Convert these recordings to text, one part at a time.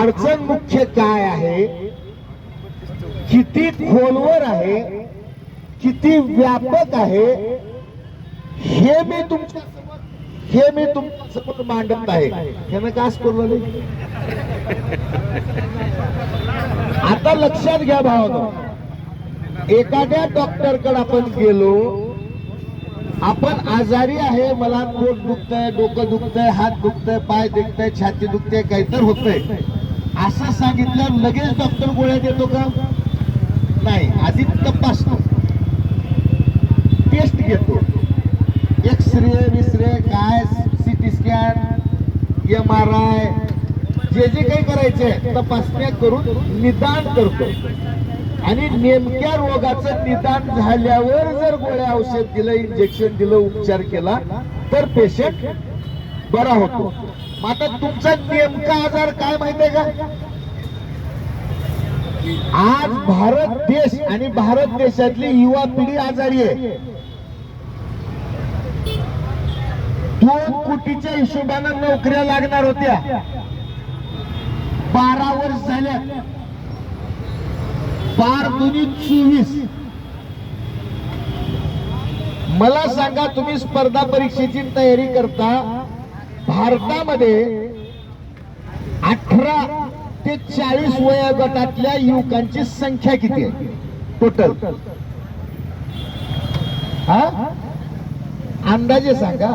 अडचण मुख्य काय आहे? किती खोलवर आहे? किती व्यापक आहे? हे मी तुमच्या हे मी तुमच्यासमोर मांडत आहे. ह्यानं कास करू आता लक्षात घ्या भावनो. एखाद्या डॉक्टरकडे आपण गेलो आपण आजारी आहे मला पोट दुखतंय डोकं दुखतंय हात दुखतंय पाय दुखतंय छाती दुखते काहीतर होतंय. असं सांगितलं लगेच डॉक्टर गोळ्या देतो का? नाही आधी तपासतो. टेस्ट घेतो. एक्सरे विसरे काय CT scan M R I जे जे काही करायचे तपासण्या करून निदान करतो. आणि नेमक्या रोगाचं निदान झाल्यावर जर गोळ्या औषध दिलं इंजेक्शन दिलं उपचार केला तर पेशंट बरा होतो. आता तुमचा नेमका आजार काय माहितीये का? आज भारत देश आणि भारत देशातली युवा पिढी आजारी आहे. दोन कोटीच्या हिशोबानं नोकऱ्या लागणार होत्या. बारा वर्ष झाल्या बार दोन्ही चोवीस. मला सांगा तुम्ही स्पर्धा परीक्षेची तयारी करता भारतामध्ये अठरा ते चाळीस वयोगटातल्या युवकांची संख्या किती आहे? टोटल हा? अंदाजे सांगा.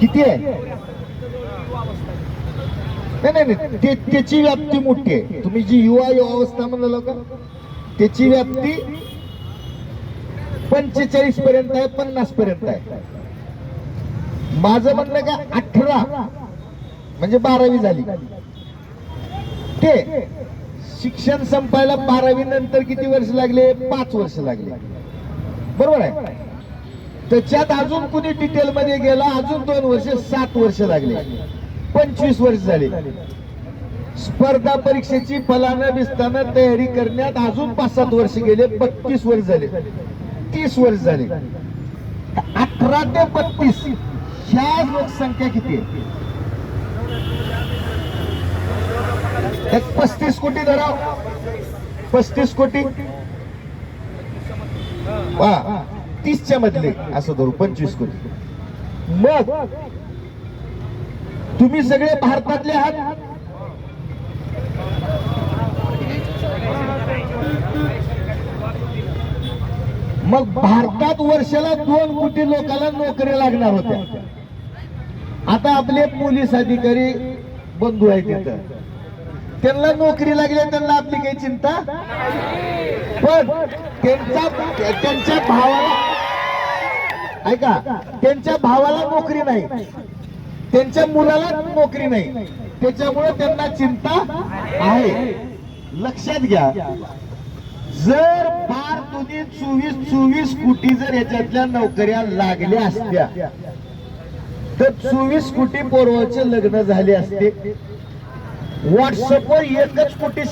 किती आहे? नाही नाही नाही. ते त्याची व्याप्ती मोठी आहे. तुम्ही जी युवा अवस्था म्हणाला का त्याची व्याप्ती पंचेचाळीस पर्यंत आहे पन्नास पर्यंत आहे. माझं म्हणणं का अठरा म्हणजे बारावी झाली. ते शिक्षण संपायला बारावी नंतर किती वर्ष लागले? पाच वर्ष लागले. बरोबर आहे? त्याच्यात अजून कुणी डिटेल मध्ये गेला अजून दोन वर्ष सात वर्ष लागले. पंचवीस वर्ष झाले. स्पर्धा परीक्षेची फलानं दिसताना तयारी करण्यात अजून पाच सात वर्ष गेले बत्तीस वर्ष झाले. तीस वर्ष झाले. अठरा ते बत्तीस ह्या लोकसंख्या किती आहे? एक पस्तीस कोटी धराव. पस्तीस कोटी. वा तीसच्या मधले. असं धरू पंचवीस कोटी. मग तुम्ही सगळे भारतातले आहात? मग भारतात वर्षाला दोन कोटी लोकांना नोकरी लागणार होत्या. आता आपले पोलीस अधिकारी बंधू आहेत तिथं. त्यांना नोकरी लागली त्यांना आपली काही चिंता? पण त्यांचा त्यांच्या भावाला ऐका त्यांच्या भावाला नोकरी नाही. त्यांच्या मुलाला नोकरी नाही. त्याच्यामुळे त्यांना चिंता आहे. लक्षात घ्या. जर बार दोन्ही चोवीस चोवीस कोटी जर याच्यातल्या नोकऱ्या लागल्या असत्या तर चोवीस कोटी पोरवाचे लग्न झाले असते. व्हॉट्सअपवर एकच कोटी